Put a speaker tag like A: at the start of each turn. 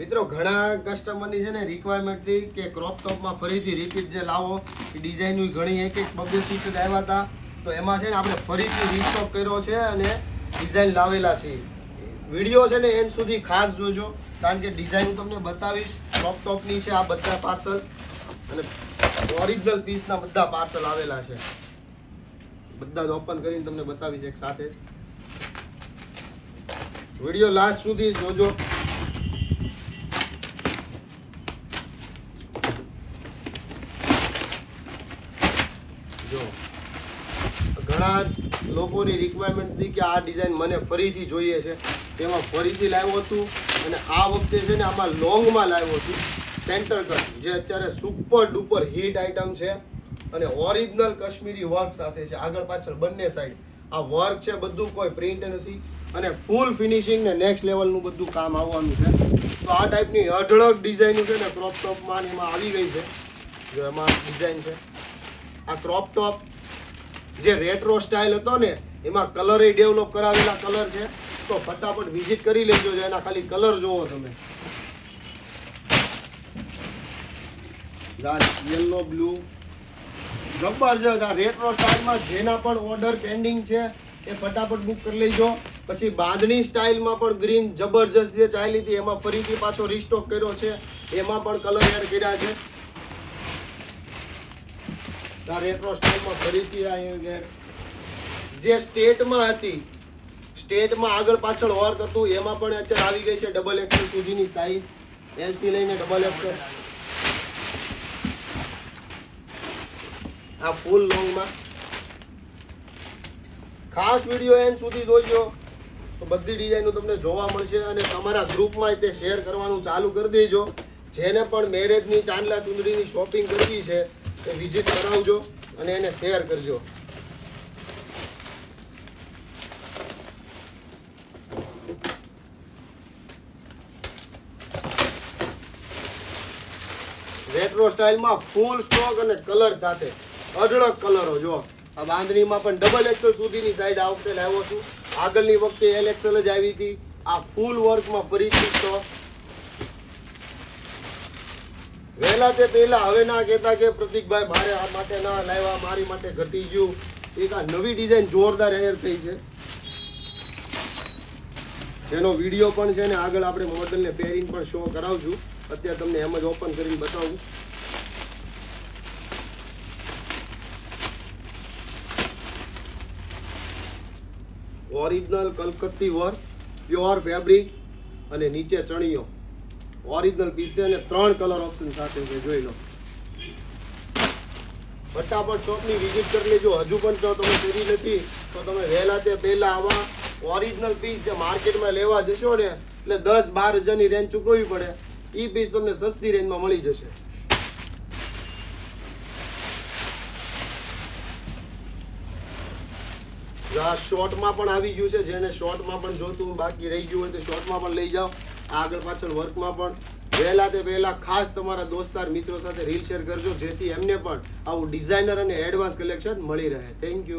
A: મિત્રો, ઘણા કસ્ટમરની છે ને રિક્વાયરમેન્ટ હતી કે ક્રોપ ટોપમાં ફરીથી રિપીટ જે લાવો, એ ડિઝાઇન ઘણી એક એક બબ્બે પીસ આવ્યા હતા. તો એમાં છે ને આપણે ફરીથી રીસ્ટોક કર્યો છે અને ડિઝાઇન લાવેલા છે. વીડિયો છે ને એન્ડ સુધી ખાસ જોજો, કારણ કે ડિઝાઇન હું તમને બતાવીશ. ક્રોપ ટોપની છે આ બધા પાર્સલ અને ઓરિજિનલ પીસના બધા પાર્સલ આવેલા છે. બધા જ ઓપન કરીને તમને બતાવીશ એક સાથે વીડિયો લાસ્ટ સુધી જોજો. જો, ઘણા લોકોની રિક્વાયરમેન્ટ હતી કે આ ડિઝાઇન મને ફરીથી જોઈએ છે. તેમાં ફરીથી લાવ્યો હતું અને આ વખતે છે ને આમાં લોંગમાં લાવ્યો છું સેન્ટર કટ જે અત્યારે સુપર ડુપર હિટ આઇટમ છે અને ઓરિજિનલ કાશ્મીરી વર્ક સાથે છે. આગળ પાછળ બંને સાઈડ આ વર્ક છે, બધું કોઈ પ્રિન્ટ નથી અને ફૂલ ફિનિશિંગ ને નેક્સ્ટ લેવલનું બધું કામ આવવાનું છે. તો આ ટાઈપની અઢળક ડિઝાઇન છે ને ક્રોપ ટોપમાં એમાં આવી ગઈ છે. જો એમાં ડિઝાઇન છે. આ ક્રોપ ટોપ જે રેટ્રો સ્ટાઇલ હતો ને, એમાં કલર ડેવલપ કરાવેલા કલર છે. તો ફટાફટ વિઝિટ કરી લેજો એના ખાલી કલર જોવો તમે. યલો બ્લુ જબરજસ્ત આ રેટ્રો સ્ટાઇલમાં જેના પણ ઓર્ડર પેન્ડિંગ છે, એ ફટાફટ બુક કરી લેજો. પછી બાંધણી સ્ટાઇલમાં પણ ગ્રીન જબરજસ્ત જે ચાલી હતી, એમાં ફરીથી પાછો રીસ્ટોક કર્યો છે. એમાં પણ કલર એડ કર્યા છે. આ રેટ્રો સ્ટાઇલમાં ફરીથી આવી જે સ્ટેટમાં હતી, સ્ટેટમાં આગળ પાછળ વર્ક હતું એમાં પણ અત્યારે આવી ગઈ છે ડબલ એક્સેલ સુધીની સાઈઝ એલથી લઈને ડબલ એક્સેલ આ ફૂલ લોંગમાં ખાસ વીડિયો એન્ડ સુધી જોજો, તો બધી ડિઝાઇનો તમને જોવા મળશે અને તમારા ગ્રુપમાં તે શેર કરવાનું ચાલુ કરી દેજો. જેને પણ મેરેજની ચાંદલા ચુંદડીની શોપિંગ કરવી છે એ વિઝિટ કરાવજો અને એને શેર કરજો. રેટ્રો સ્ટાઇલમાં ફૂલ સ્ટોક અને કલર સાથે. અઢળક કલરો જો આ બાંધણીમાં પણ ડબલ એક્સેલ સુધીની સાઈઝ આ વખતે લાવ્યો છું. આગળની વખતે એલ એક્સેલ જ આવી હતી. આ ફૂલ વર્કમાં ફરીથી સ્ટોક વહેલા તે પહેલા, હવે ના કહેતા કે પ્રતિકભાઈ મારે આ માટે ના લાવ્યા, મારી માટે ઘટી ગયું. એક આ નવી ડિઝાઇન જોરદાર એર થઈ છે. જેનો વીડિયો પણ છે ને આગળ આપણે મોડલને પહેરીને પણ શો કરાવશું. અત્યારે તમને એમ જ ઓપન કરીને બતાવું. ઓરિજિનલ કલકત્તી વર્ક પ્યોર ફેબ્રિક અને નીચે ચણિયો. ઓરિજિનલ પીસ છે અને ત્રણ કલર ઓપ્શન સાથે છે જોઈ લો. ફટાફટ શોપની વિઝિટ કરી લેજો. હજુ પણ જો તમે કરી નથી, તો તમે વહેલા તે પહેલા આવા. ઓરિજિનલ પીસ જે માર્કેટમાં લેવા જશો ને, એટલે દસ બાર હજારની રેન્જ ચૂકવવી પડે. એ પીસ તમને સસ્તી રેન્જમાં મળી જશે. શોર્ટમાં પણ આવી ગયું છે. જેને શોર્ટમાં પણ જોતું બાકી રહી ગયું હોય તો શોર્ટમાં પણ લઈ જાઓ. આગળ પાછળ વર્કમાં પણ. વહેલા તે પહેલાં ખાસ તમારા દોસ્તાર મિત્રો સાથે રીલ શેર કરજો, જેથી એમને પણ આવું ડિઝાઇનર અને એડવાન્સ કલેક્શન મળી રહે. Thank you